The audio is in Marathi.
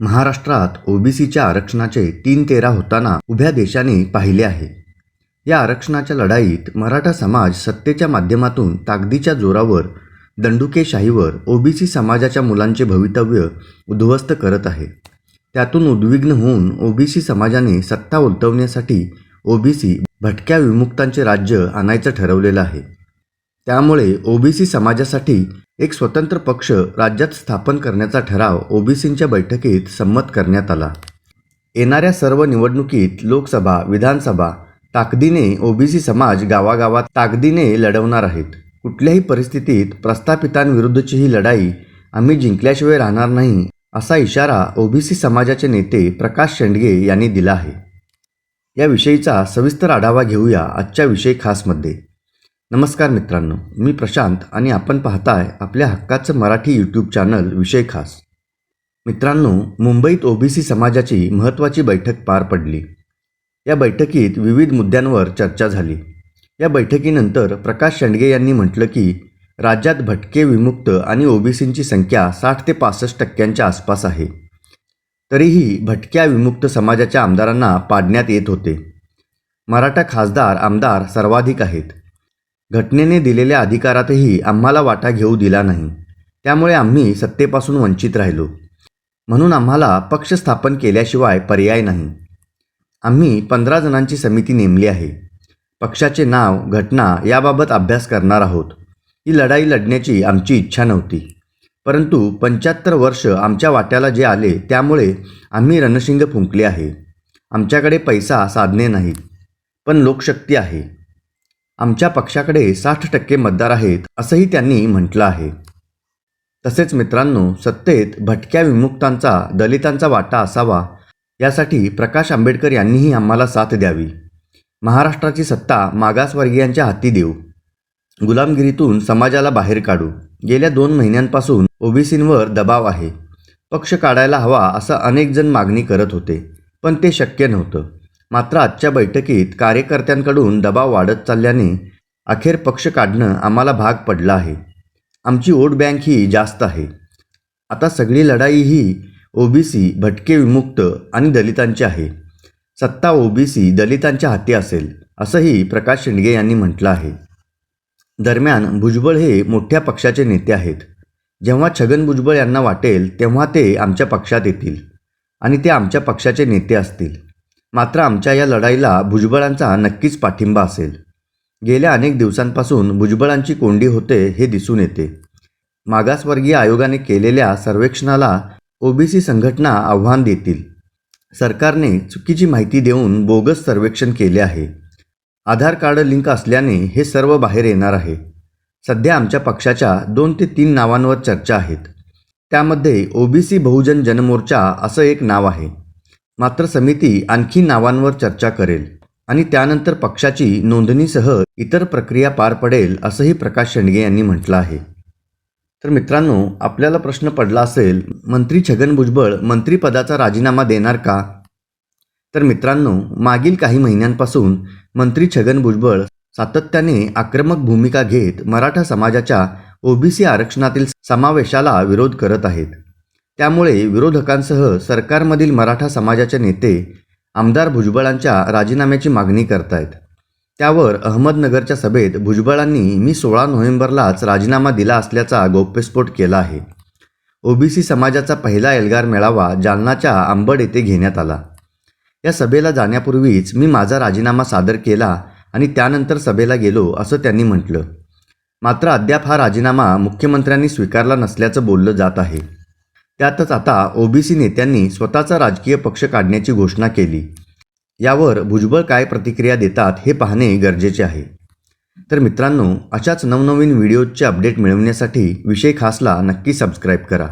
महाराष्ट्रात ओबीसीच्या आरक्षणाचे तीन तेरा होताना उभ्या देशाने पाहिले आहे. या आरक्षणाच्या लढाईत मराठा समाज सत्तेच्या माध्यमातून ताकदीच्या जोरावर दंडुकेशाहीवर ओबीसी समाजाच्या मुलांचे भवितव्य उद्ध्वस्त करत आहे. त्यातून उद्विग्न होऊन ओबीसी समाजाने सत्ता उलटवण्यासाठी ओबीसी भटक्या विमुक्तांचे राज्य आणायचं ठरवलेलं आहे. त्यामुळे ओबीसी समाजासाठी एक स्वतंत्र पक्ष राज्यात स्थापन करण्याचा ठराव ओबीसींच्या बैठकीत संमत करण्यात आला. येणाऱ्या सर्व निवडणुकीत लोकसभा विधानसभा ताकदीने ओबीसी समाज गावागावात ताकदीने लढवणार आहेत. कुठल्याही परिस्थितीत प्रस्थापितांविरुद्धची ही लढाई आम्ही जिंकल्याशिवाय राहणार नाही असा इशारा ओबीसी समाजाचे नेते प्रकाश शेंडगे यांनी दिला आहे. याविषयीचा सविस्तर आढावा घेऊया आजच्या विषय खासमध्ये. नमस्कार मित्रांनो मी प्रशांत आणि आपण पाहताय आपल्या हक्काचं मराठी यूट्यूब चॅनल विषय खास. मित्रांनो मुंबईत ओबीसी समाजाची महत्त्वाची बैठक पार पडली. या बैठकीत विविध मुद्द्यांवर चर्चा झाली. या बैठकीनंतर प्रकाश शेंडगे यांनी म्हटलं की राज्यात भटके विमुक्त आणि ओबीसींची संख्या साठ ते पासष्ट टक्क्यांच्या आसपास आहे. तरीही भटक्या विमुक्त समाजाच्या आमदारांना पाडण्यात येत होते. मराठा खासदार आमदार सर्वाधिक आहेत. घटनेने दिलेल्या अधिकारातही आम्हाला वाटा घेऊ दिला नाही. त्यामुळे आम्ही सत्तेपासून वंचित राहिलो. म्हणून आम्हाला पक्ष स्थापन केल्याशिवाय पर्याय नाही. आम्ही पंधरा जणांची समिती नेमली आहे. पक्षाचे नाव घटना याबाबत अभ्यास करणार आहोत. ही लढाई लढण्याची आमची इच्छा नव्हती. परंतु पंच्याहत्तर वर्ष आमच्या वाट्याला जे आले त्यामुळे आम्ही रणशिंग फुंकले आहे. आमच्याकडे पैसा साधने नाहीत पण लोकशक्ती आहे. आमच्या पक्षाकडे साठ टक्के मतदार आहेत असंही त्यांनी म्हटलं आहे. तसेच मित्रांनो सत्तेत भटक्या विमुक्तांचा दलितांचा वाटा असावा यासाठी प्रकाश आंबेडकर यांनीही आम्हाला साथ द्यावी. महाराष्ट्राची सत्ता मागासवर्गीयांच्या हाती देऊ. गुलामगिरीतून समाजाला बाहेर काढू. गेल्या दोन महिन्यांपासून ओबीसींवर दबाव आहे. पक्ष काढायला हवा असं अनेक जण मागणी करत होते पण ते शक्य नव्हतं. मात्र आजच्या बैठकीत कार्यकर्त्यांकडून दबाव वाढत चालल्याने अखेर पक्ष काढणं आम्हाला भाग पडला आहे. आमची वोट बँक ही जास्त आहे. आता सगळी लढाई ही ओबीसी भटके विमुक्त आणि दलितांची आहे. सत्ता ओबीसी दलितांच्या हाती असेल असंही प्रकाश शेंडगे यांनी म्हटलं आहे. दरम्यान भुजबळ हे मोठ्या पक्षाचे नेते आहेत. जेव्हा छगन भुजबळ यांना वाटेल तेव्हा ते आमच्या पक्षात येतील आणि ते आमच्या पक्षाचे नेते असतील. मात्र आमच्या या लढाईला भुजबळांचा नक्कीच पाठिंबा असेल. गेल्या अनेक दिवसांपासून भुजबळांची कोंडी होते हे दिसून येते. मागासवर्गीय आयोगाने केलेल्या सर्वेक्षणाला ओबीसी संघटना आव्हान देतील. सरकारने चुकीची माहिती देऊन बोगस सर्वेक्षण केले आहे. आधार कार्ड लिंक असल्याने हे सर्व बाहेर येणार आहे. सध्या आमच्या पक्षाच्या दोन ते तीन नावांवर चर्चा आहेत. त्यामध्ये ओबीसी बहुजन जनमोर्चा असं एक नाव आहे. मात्र समिती आणखी नावांवर चर्चा करेल आणि त्यानंतर पक्षाची नोंदणीसह इतर प्रक्रिया पार पडेल असंही प्रकाश शेंडगे यांनी म्हटलं आहे. तर मित्रांनो आपल्याला प्रश्न पडला असेल मंत्री छगन भुजबळ मंत्रिपदाचा राजीनामा देणार का? तर मित्रांनो मागील काही महिन्यांपासून मंत्री छगन भुजबळ सातत्याने आक्रमक भूमिका घेत मराठा समाजाच्या ओबीसी आरक्षणातील समावेशाला विरोध करत आहेत. त्यामुळे विरोधकांसह सरकारमधील मराठा समाजाचे नेते आमदार भुजबळांच्या राजीनाम्याची मागणी करतायत. त्यावर अहमदनगरच्या सभेत भुजबळांनी मी सोळा नोव्हेंबरलाच राजीनामा दिला असल्याचा गौप्यस्फोट केला आहे. ओबीसी समाजाचा पहिला एल्गार मेळावा जालनाच्या आंबड येथे घेण्यात आला. या सभेला जाण्यापूर्वीच मी माझा राजीनामा सादर केला आणि त्यानंतर सभेला गेलो असं त्यांनी म्हटलं. मात्र अद्याप हा राजीनामा मुख्यमंत्र्यांनी स्वीकारला नसल्याचं बोललं जात आहे. त्यातच आता ओबीसी नेत्यांनी स्वतःचा राजकीय पक्ष काढण्याची घोषणा केली. यावर भुजबळ काय प्रतिक्रिया देतात हे पाहणे गरजेचे आहे. तर मित्रांनो अशाच नवनवीन व्हिडिओजचे अपडेट मिळवण्यासाठी विषय खासला नक्की सबस्क्राईब करा.